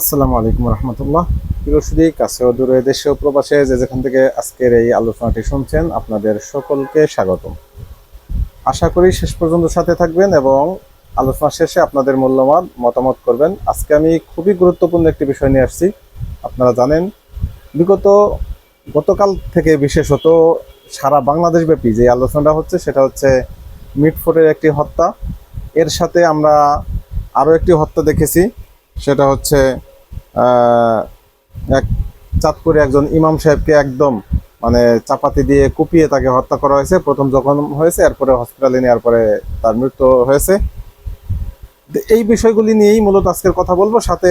আসসালামু আলাইকুম রহমতুল্লাহ। প্রিয়সুদী কাছে দূরে দেশে প্রবাসে যে যেখান থেকে আজকের এই আলোচনাটি শুনছেন, আপনাদের সকলকে স্বাগতম। আশা করি শেষ পর্যন্ত সাথে থাকবেন এবং আলোচনা শেষে আপনাদের মূল্যবান মতামত করবেন। আজকে আমি খুবই গুরুত্বপূর্ণ একটি বিষয় নিয়ে আসছি। আপনারা জানেন, বিগত গতকাল থেকে বিশেষত সারা বাংলাদেশ ব্যাপী যে আলোচনাটা হচ্ছে, সেটা হচ্ছে মিটফোর্টের একটি হত্যা। এর সাথে আমরা আরও একটি হত্যা দেখেছি। সেটা হচ্ছে এক চাঁদপুরে একজন ইমাম সাহেবকে একদম মানে চাপাতি দিয়ে কুপিয়ে তাকে হত্যা করা হয়েছে। প্রথম যখন হয়েছে, এরপরে হসপিটালে নেওয়ার পরে তার মৃত্যু হয়েছে। এই বিষয়গুলি নিয়েই মূলত আজকের কথা বলব। সাথে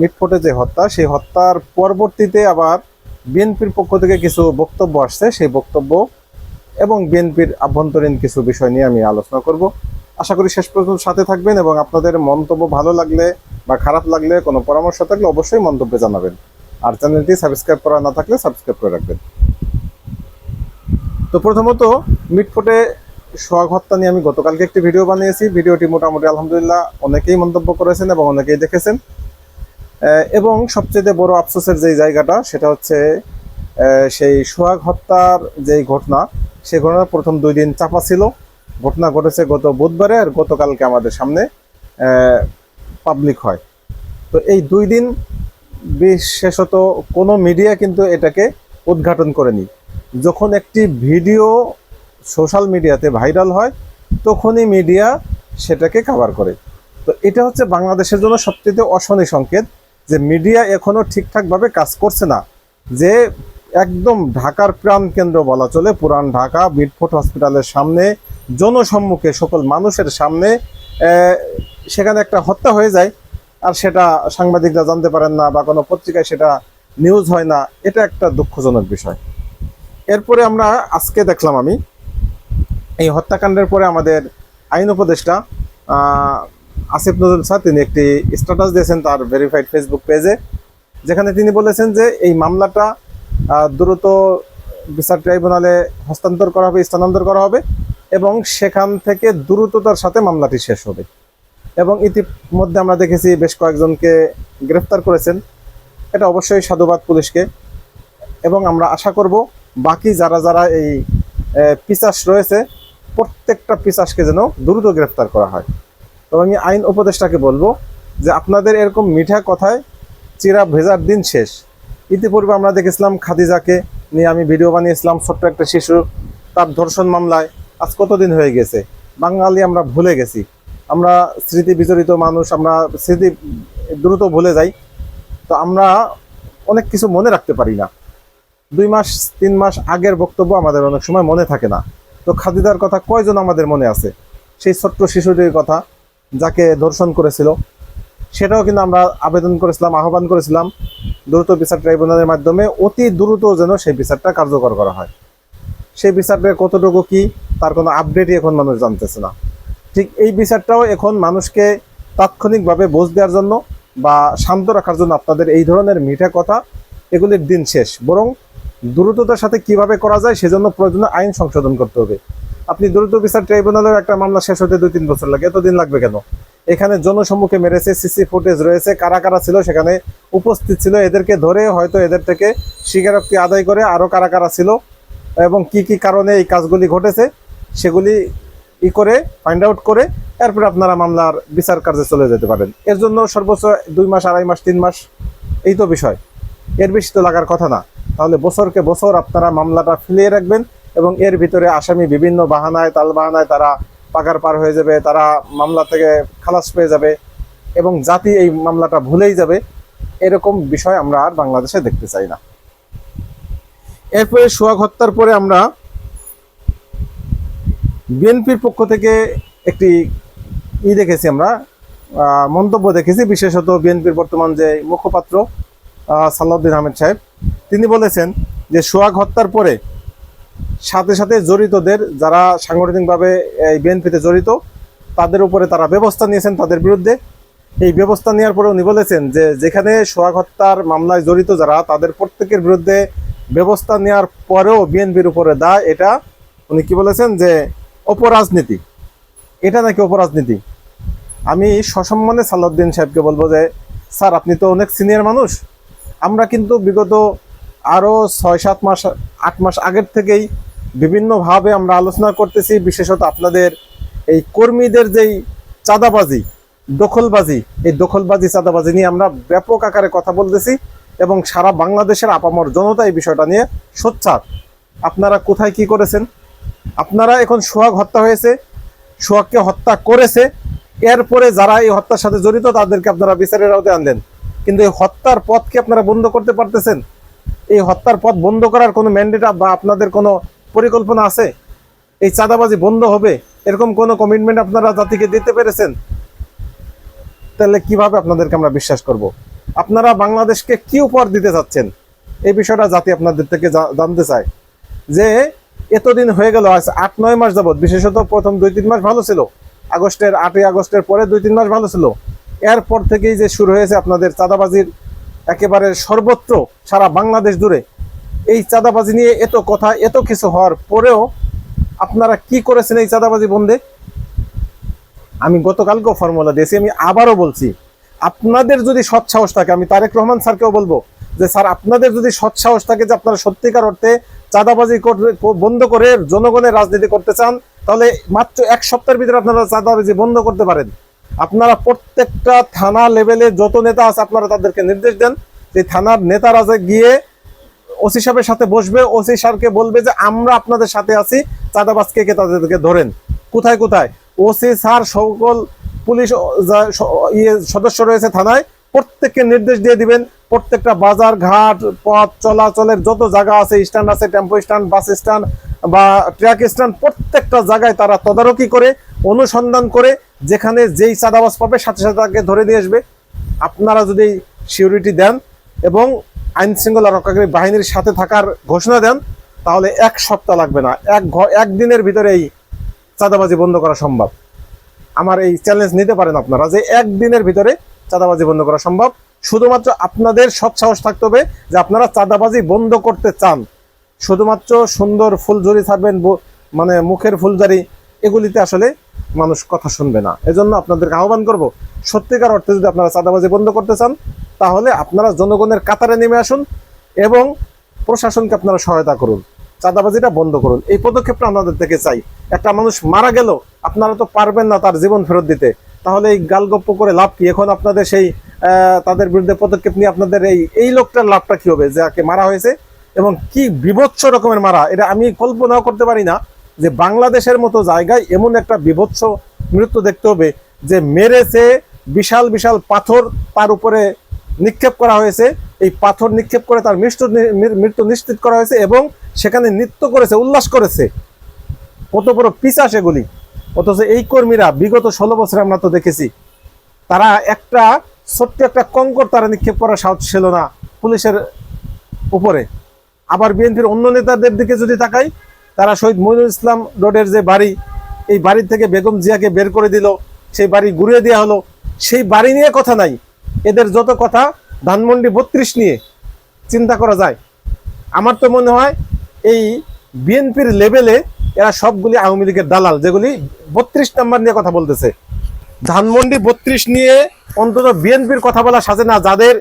মিটফোটে যে হত্যা, সেই হত্যার পরবর্তীতে আবার বিএনপির পক্ষ থেকে কিছু বক্তব্য আসছে। সেই বক্তব্য এবং বিএনপির আভ্যন্তরীণ কিছু বিষয় নিয়ে আমি আলোচনা করব। আশা করি শেষ পর্যন্ত সাথে থাকবেন এবং আপনাদের মন্তব্য ভালো লাগলে বা খারাপ লাগলে, কোনো পরামর্শ থাকলে অবশ্যই মন্তব্যে জানাবেন। আর চ্যানেলটি সাবস্ক্রাইব করা না থাকলে সাবস্ক্রাইব করে রাখবেন। তো প্রথমত মিটফোটে সোহাগ হত্যা নিয়ে আমি গতকালকে একটি ভিডিও বানিয়েছি। ভিডিওটি মোটামুটি আলহামদুলিল্লাহ অনেকেই মন্তব্য করেছেন এবং অনেকেই দেখেছেন। এবং সবচেয়ে বড় আফসোসের যে জায়গাটা, সেটা হচ্ছে সেই সোহাগ হত্যার যেই ঘটনা সেই ঘটনা প্রথম দুই দিন চাপা ছিল। ঘটনা ঘটেছে গত বুধবারে আর গতকালকে আমাদের সামনে পাবলিক হয়। তো এই দুই দিন বিশেষত কোনো মিডিয়া কিন্তু এটাকে উদ্ঘাটন করেনি। যখন একটি ভিডিও সোশ্যাল মিডিয়াতে ভাইরাল হয়, তখনই মিডিয়া সেটাকে কভার করে। তো এটা হচ্ছে বাংলাদেশের জন্য সবচেয়ে অশনি সংকেত যে মিডিয়া এখনও ঠিকঠাকভাবে কাজ করছে না। যে একদম ঢাকার প্রাণ কেন্দ্র বলা চলে, পুরান ঢাকা মিটফোর্ট হসপিটালের সামনে জনসম্মুখে সকল মানুষের সামনে সেখানে একটা হত্যা হয়ে যায়, আর সেটা সাংবাদিকরা জানতে পারেন না বা কোনো পত্রিকায় সেটা নিউজ হয় না, এটা একটা দুঃখজনক বিষয়। এরপরে আমরা আজকে দেখলাম আমি, এই হত্যাকাণ্ডের পরে আমাদের আইন উপদেষ্টা আসিফ নজরুল স্যার, তিনি একটি স্ট্যাটাস দিয়েছেন তার ভেরিফাইড ফেসবুক পেজে যেখানে তিনি বলেছেন যে এই মামলাটা দ্রুত বিচার ট্রাইব্যুনালে হস্তান্তর করা হবে, স্থানান্তর করা হবে। এবং সেখান থেকে দ্রুততার সাথে মামলাটি শেষ হবে। এবং ইতিমধ্যে আমরা দেখেছি বেশ কয়েকজনকে গ্রেফতার করেছেন। এটা অবশ্যই সাধুবাদ পুলিশকে। এবং আমরা আশা করব বাকি যারা যারা এই পিসাস রয়েছে, প্রত্যেকটা পিসাসকে যেন দ্রুত গ্রেফতার করা হয়। এবং আমি আইন উপদেষ্টাকে বলব যে আপনাদের এরকম মিঠা কথায় চিরা ভেজার দিন শেষ। ইতিপূর্বে আমরা দেখেছিলাম খাদিজাকে নিয়ে আমি ভিডিও বানিয়েছিলাম ছোট্ট একটা শিশু, তার ধর্ষণ মামলায়। আজ কতদিন হয়ে গেছে? বাঙালি আমরা ভুলে গেছি। আমরা স্মৃতি বিচরিত মানুষ, আমরা স্মৃতি দ্রুত ভুলে যাই। তো আমরা অনেক কিছু মনে রাখতে পারি না। দুই মাস, তিন মাস আগের বক্তব্য আমাদের অনেক সময় মনে থাকে না। তো খাদিদার কথা কয়জন আমাদের মনে আছে? সেই ছোট্ট শিশুটির কথা যাকে ধর্ষণ করেছিল, সেটাও কিন্তু আমরা আবেদন করেছিলাম, আহ্বান করেছিলাম। দ্রুত বিচার ট্রাইব্যুনালের মাধ্যমে অতি দ্রুত যেন সেই বিচারটা কার্যকর করা হয়। সেই বিচারটা কতটুকু কি, তার কোনো আপডেটই এখন মানুষ জানতেছে না। ঠিক এই বিচারটাও এখন মানুষকে তাৎক্ষণিকভাবে বোঝ দেওয়ার জন্য বা শান্ত রাখার জন্য আপনাদের এই ধরনের মিঠা কথা এগুলির দিন শেষ। বরং দ্রুততার সাথে কীভাবে করা যায় সেজন্য প্রয়োজনীয় আইন সংশোধন করতে হবে। আপনি দ্রুত বিচার ট্রাইব্যুনালের একটা মামলা শেষ হতে দুই তিন বছর লাগে। এতদিন লাগবে কেন? এখানে জনসম্মুখে মেরেছে, সিসি ফুটেজ রয়েছে, কারা কারা ছিল সেখানে উপস্থিত ছিল। এদেরকে ধরে হয়তো এদের থেকে স্বীকারোক্তি আদায় করে আরও কারা কারা ছিল এবং কি কি কারণে এই কাজগুলি ঘটেছে, সেগুলি ই করে ফাইন্ড আউট করে, এরপরে আপনারা মামলার বিচার কার্যে চলে যেতে পারেন। এর জন্য সর্বোচ্চ দুই মাস, আড়াই মাস, তিন মাস, এই তো বিষয়। এর বেশি তো লাগার কথা না। তাহলে বছরকে বছর আপনারা মামলাটা ফিলিয়ে রাখবেন এবং এর ভিতরে আসামি বিভিন্ন বাহানায়, তাল বাহানায় তারা পাকার পার হয়ে যাবে, তারা মামলা থেকে খালাস পেয়ে যাবে এবং জাতি এই মামলাটা ভুলেই যাবে। এরকম বিষয় আমরা আর বাংলাদেশে দেখতে চাই না। এরপরে সোহাগ হত্যার পরে আমরা বিএনপির পক্ষ থেকে একটি ই দেখেছি আমরা মন্তব্য দেখেছি বিশেষত বিএনপির বর্তমান যে মুখপাত্র আহ, সালাউদ্দিন আহমেদ সাহেব। তিনি বলেছেন যে সোহাগ হত্যার পরে সাথে সাথে জড়িতদের যারা সাংগঠনিকভাবে এই বিএনপিতে জড়িত তাদের উপরে তারা ব্যবস্থা নিয়েছেন তাদের বিরুদ্ধে। এই ব্যবস্থা নেওয়ার পরে উনি বলেছেন যে যেখানে সোহাগ হত্যার মামলায় জড়িত যারা তাদের প্রত্যেকের বিরুদ্ধে ব্যবস্থা নেওয়ার পরেও বিএনপির উপরে দায়, এটা উনি কি বলেছেন যে অপরাজনীতি। এটা নাকি অপরাজনীতি? আমি সসম্মানে সালাউদ্দিন সাহেবকে বলব যে, স্যার, আপনি তো অনেক সিনিয়র মানুষ। আমরা কিন্তু বিগত আরও ছয়, সাত মাস, আট মাস আগের থেকেই বিভিন্নভাবে আমরা আলোচনা করতেছি, বিশেষত আপনাদের এই কর্মীদের যেই চাঁদাবাজি, দখলবাজি, এই দখলবাজি, চাঁদাবাজি নিয়ে আমরা ব্যাপক আকারে কথা বলতেছি। এবং সারা বাংলাদেশের আপামর জনতা এই বিষয়টা নিয়ে সোচ্চার। আপনারা কোথায় কি করেছেন? আপনারা এখন সোহাগ হত্যা হয়েছে, সোহাগকে হত্যা করেছে, এরপরে যারা এই হত্যার সাথে জড়িত তাদেরকে আপনারা বিচারের আওতায় আনলেন। কিন্তু এই হত্যার পথকে আপনারা বন্ধ করতে পারতেছেন? এই হত্যার পথ বন্ধ করার কোনো ম্যান্ডেট বা আপনাদের কোনো পরিকল্পনা আছে? এই চাঁদাবাজি বন্ধ হবে, এরকম কোনো কমিটমেন্ট আপনারা জাতিকে দিতে পেরেছেন? তাহলে কীভাবে আপনাদেরকে আমরা বিশ্বাস করব? আপনারা বাংলাদেশকে কি উপহার দিতে চাচ্ছেন? এই বিষয়টা জাতি আপনাদের থেকে জানতে চায়। যে এতদিন হয়ে গেল, আজ আট, নয় মাস যাবৎ, বিশেষত প্রথম দুই, তিন মাস ভালো ছিল। আগস্টের আটই আগস্টের পরে দুই, তিন মাস ভালো ছিল। এরপর থেকেই যে শুরু হয়েছে আপনাদের চাঁদাবাজির একেবারে সর্বত্র সারা বাংলাদেশ জুড়ে, এই চাঁদাবাজি নিয়ে এত কথা, এত কিছু হওয়ার পরেও আপনারা কি করেছেন এই চাঁদাবাজি বন্ধে আমি গতকালকেও ফর্মুলা দিয়েছি, আমি আবারও বলছি আপনাদের যদি সৎ সাহস থাকে, আমি তারেক রহমান স্যারকেও বলব যে, স্যার, আপনাদের যদি সৎ সাহস থাকে যে, আপনারা সত্যিকার অর্থে চাঁদাবাজি বন্ধ করে জনগণের রাজনীতি করতে চান, তাহলে মাত্র এক সপ্তাহের ভিতরে আপনারা চাঁদাবাজি বন্ধ করতে পারেন। আপনারা প্রত্যেকটা থানা লেভেলে যত নেতা আছে, আপনারা তাদেরকে নির্দেশ দেন যে, থানার নেতারা যে গিয়ে ওসি সাহেবের সাথে বসবে, ওসি স্যারকে বলবে যে, আমরা আপনাদের সাথে আছি চাঁদাবাজকে তাদেরকে ধরেন? কোথায় কোথায়? ওসি স্যার সকল পুলিশ ইয়ে সদস্য রয়েছে থানায়, প্রত্যেককে নির্দেশ দিয়ে দিবেন। প্রত্যেকটা বাজার, ঘাট, পথ, চলাচলের যত জায়গা আছে, স্ট্যান্ড আছে, টেম্পো স্ট্যান্ড, বাস স্ট্যান্ড বা ট্রাক স্ট্যান্ড, প্রত্যেকটা জায়গায় তারা তদারকি করে, অনুসন্ধান করে, যেখানে যেই চাঁদাবাজ পাবে, সাথে সাথে তাকে ধরে নিয়ে আসবে। আপনারা যদি সিউরিটি দেন এবং আইন শৃঙ্খলা রক্ষাকারী বাহিনীর সাথে থাকার ঘোষণা দেন, তাহলে এক সপ্তাহ লাগবে না। এক একদিনের এই চাঁদাবাজি বন্ধ করা সম্ভব। আমার এই চ্যালেঞ্জ নিতে পারেন আপনারা যে একদিনের ভিতরে চাঁদাবাজি বন্ধ করা সম্ভব। শুধুমাত্র আপনাদের সৎসাহস থাকতে হবে যে আপনারা চাঁদাবাজি বন্ধ করতে চান। শুধুমাত্র সুন্দর ফুলঝুরি ছাড়বেন মানে মুখের ফুলঝারি, এগুলিতে আসলে মানুষ কথা শুনবে না। এজন্য আপনাদেরকে আহ্বান করব, সত্যিকার অর্থে যদি আপনারা চাঁদাবাজি বন্ধ করতে চান, তাহলে আপনারা জনগণের কাতারে নেমে আসুন এবং প্রশাসনকে আপনারা সহায়তা করুন। চাঁদাবাজিটা বন্ধ করুন। এই পদক্ষেপটা আপনাদের থেকে চাই। একটা মানুষ মারা গেল, আপনারা তো পারবেন না তার জীবন ফেরত দিতে। তাহলে এই গালগপ্প করে লাভ কি? এখন আপনাদের সেই তাদের বিরুদ্ধে পদক্ষেপ নিয়ে আপনাদের এই এই লোকটার লাভটা কি হবে? যাকে মারা হয়েছে এবং কি বিভৎস রকমের মারা? এটা আমি কল্পনাও করতে পারি না যে বাংলাদেশের মতো জায়গায় এমন একটা বিভৎস মৃত্যু দেখতে হবে যে মেরেছে বিশাল বিশাল পাথর তার উপরে নিক্ষেপ করা হয়েছে। এই পাথর নিক্ষেপ করে তার মৃত্যু মৃত্যু নিশ্চিত করা হয়েছে এবং সেখানে নৃত্য করেছে, উল্লাস করেছে। কত বড় পিসা সেগুলি অথচ এই কর্মীরা বিগত ষোলো বছরে আমরা তো দেখেছি, তারা একটা ছোট্ট একটা কঙ্কর তারা নিক্ষেপ করার সাহস ছিল না পুলিশের উপরে। আবার বিএনপির অন্য নেতাদের দিকে যদি তাকাই, তারা শহীদ মইনুল ইসলাম রোডের যে বাড়ি, এই বাড়ি থেকে বেগম জিয়াকে বের করে দিল, সেই বাড়ি ঘুরিয়ে দেওয়া হলো। সেই বাড়ি নিয়ে কথা নাই। এদের যত কথা, ধানমন্ডি বত্রিশ নিয়ে চিন্তা করা যায়। আমার তো মনে হয় এই বিএনপির লেভেলে এরা সবগুলি আওয়ামী লীগের দালাল, যেগুলি বত্রিশ নাম্বার নিয়ে কথা বলতেছে। ধানমন্ডি বত্রিশ নিয়ে অন্তত বিএনপির কথা বলা সাজে না, যাদের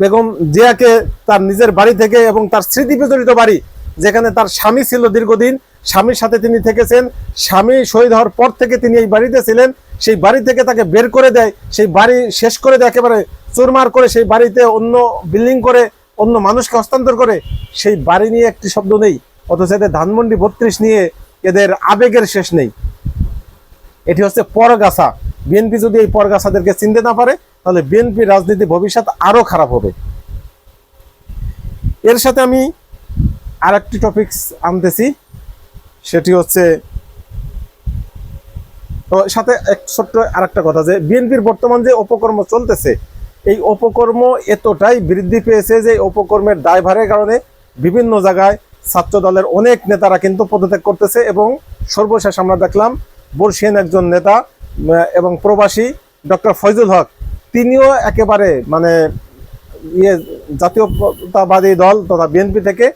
বেগম জিয়াকে তার নিজের বাড়ি থেকে এবং তার স্মৃতি বিজড়িত বাড়ি, যেখানে তার স্বামী ছিল দীর্ঘদিন, স্বামীর সাথে তিনি থেকেছেন, স্বামী শহীদ হওয়ার পর থেকে তিনি এই বাড়িতে ছিলেন, সেই বাড়ি থেকে তাকে বের করে দেয়, সেই বাড়ি শেষ করে দেয়, একেবারে চুরমার করে সেই বাড়িতে অন্য বিল্ডিং করে অন্য মানুষকে হস্তান্তর করে, সেই বাড়ি নিয়ে একটি শব্দ নেই, অথচ এদের ধানমন্ডি বত্রিশ নিয়ে এদের আবেগের শেষ নেই। এটি হচ্ছে পরগাছা। বিএনপি যদি এই পরগাছাদেরকে চিনতে না পারে, তাহলে বিএনপি রাজনীতি ভবিষ্যৎ আরও খারাপ হবে। এর সাথে আমি আর একটি টপিকস আনতেছি, সেটি হচ্ছে সাথে এক ছোট্ট আর একটা কথা যে, বিএনপির বর্তমান যে অপকর্ম চলতেছে এই অপকর্ম এতটাই বৃদ্ধি পেয়েছে যে অপকর্মের দায়ভারের কারণে বিভিন্ন জায়গায় ছাত্র দলের অনেক নেতারা কিন্তু পদত্যাগ করতেছে এবং সর্বশেষ আমরা দেখলাম বর্ষিয়ান একজন নেতা এবং প্রবাসী ডক্টর ফয়জুল হক, তিনিও একেবারে মানে ইয়ে জাতীয়তাবাদী দল তথা বিএনপি থেকে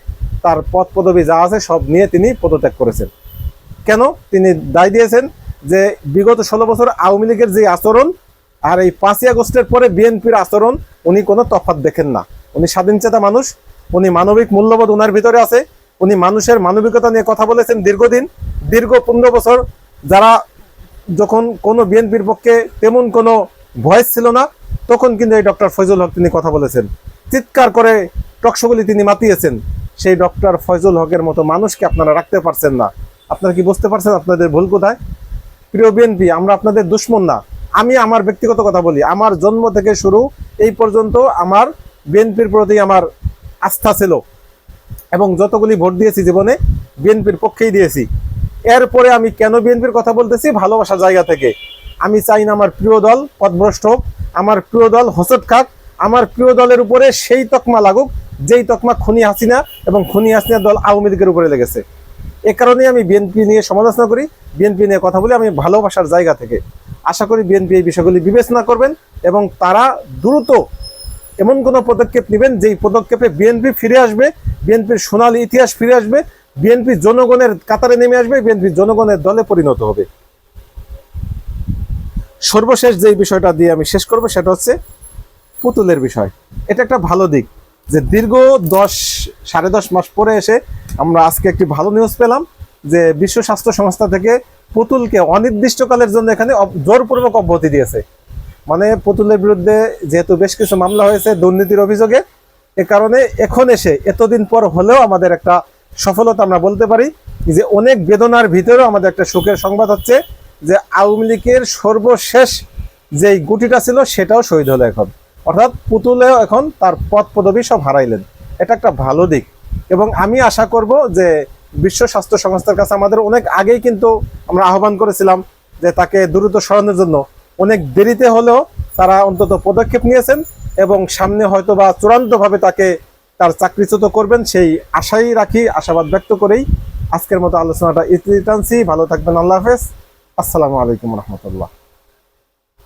তার পদ পদবি যা আছে সব নিয়ে তিনি পদত্যাগ করেছেন। কেন? তিনি দায় দিয়েছেন যে বিগত ষোলো বছর আওয়ামী লীগের যে আচরণ আর এই পাঁচই আগস্টের পরে বিএনপির আচরণ, উনি কোনো তফাৎ দেখেন না। উনি স্বাধীনচেতা মানুষ, উনি মানবিক মূল্যবোধ ওনার ভিতরে আছে, উনি মানুষের মানবিকতা নিয়ে কথা বলেছেন দীর্ঘদিন। দীর্ঘ পনেরো বছর যারা যখন কোনো বিএনপির পক্ষে তেমন কোনো ভয়েস ছিল না, তখন কিন্তু এই ডক্টর ফয়জুল হক তিনি কথা বলেছেন। চিৎকার করে টকশোগুলি তিনি মাতিয়েছেন। সেই ডক্টর ফয়জুল হকের মতো মানুষকে আপনারা রাখতে পারছেন না। আপনারা কি বুঝতে পারছেন আপনাদের ভুল কোথায়? প্রিয় বিএনপি, আমরা আপনাদের দুশ্মন না। আমি আমার ব্যক্তিগত কথা বলি, আমার জন্ম থেকে শুরু এই পর্যন্ত আমার বিএনপির প্রতি আমার আস্থা ছিল এবং যতগুলি ভোট দিয়েছি জীবনে বিএনপির পক্ষেই দিয়েছি। এরপরে আমি কেন বিএনপির কথা বলতেছি? ভালোবাসার জায়গা থেকে। আমি চাই না আমার প্রিয় দল পথভ্রষ্ট হোক, আমার প্রিয় দল হোসট খাক, আমার প্রিয় দলের উপরে সেই তকমা লাগুক, যেই তকমা খুনি হাসিনা এবং খুনি হাসিনা দল আওয়ামী লীগের উপরে লেগেছে। এ কারণে আমি বিএনপি নিয়ে সমালোচনা করি, বিএনপি নিয়ে কথা বলি, আমি ভালোবাসার জায়গা থেকে। আশা করি বিএনপি এই বিষয়গুলি বিবেচনা করবেন এবং তারা দ্রুত এমন কোনো পদক্ষেপ নেবেন যেই পদক্ষেপে বিএনপি ফিরে আসবে বিএনপির সোনালী ইতিহাস ফিরে আসবে বিএনপি জনগণের কাতারে নেমে আসবে বিএনপি জনগণের দলে পরিণত হবে। সর্বশেষ যেই বিষয়টা দিয়ে আমি শেষ করব সেটা হচ্ছে পুতুলের বিষয়। এটা একটা ভালো দিক যে দীর্ঘ দশ, সাড়ে দশ মাস পরে এসে আমরা আজকে একটি ভালো নিউজ পেলাম যে বিশ্ব স্বাস্থ্য সংস্থা থেকে পুতুলকে অনির্দিষ্টকালের জন্য এখানে জোরপূর্বক অব্যাহতি দিয়েছে। মানে পুতুলের বিরুদ্ধে যেহেতু বেশ কিছু মামলা হয়েছে দুর্নীতির অভিযোগে, এ কারণে এখন এসে এতদিন পর হলেও আমাদের একটা সফলতা আমরা বলতে পারি যে অনেক বেদনার ভিতরেও আমাদের একটা সুখের সংবাদ হচ্ছে যে আওয়ামী লীগের সর্বশেষ যেই গুটিটা ছিল সেটাও শহীদ হলো এখন। অর্থাৎ পুতুলেও এখন তার পদ পদবি সব হারাইলেন। এটা একটা ভালো দিক। এবং আমি আশা করব যে বিশ্ব স্বাস্থ্য সংস্থার কাছে আমাদের অনেক আগেই কিন্তু আমরা আহ্বান করেছিলাম যে তাকে দ্রুত সরানোর জন্য। অনেক দেরিতে হলেও তারা অন্তত পদক্ষেপ নিয়েছেন এবং সামনে হয়তো বা চূড়ান্তভাবে তাকে তার চাকরিচ্যুত করবেন সেই আশাই রাখি, আশাবাদ ব্যক্ত করেই আজকের মতো আলোচনাটা ইতি টানছি ভালো থাকবেন, আল্লাহ হাফেজ। আসসালামু আলাইকুম রহমতুল্লাহ।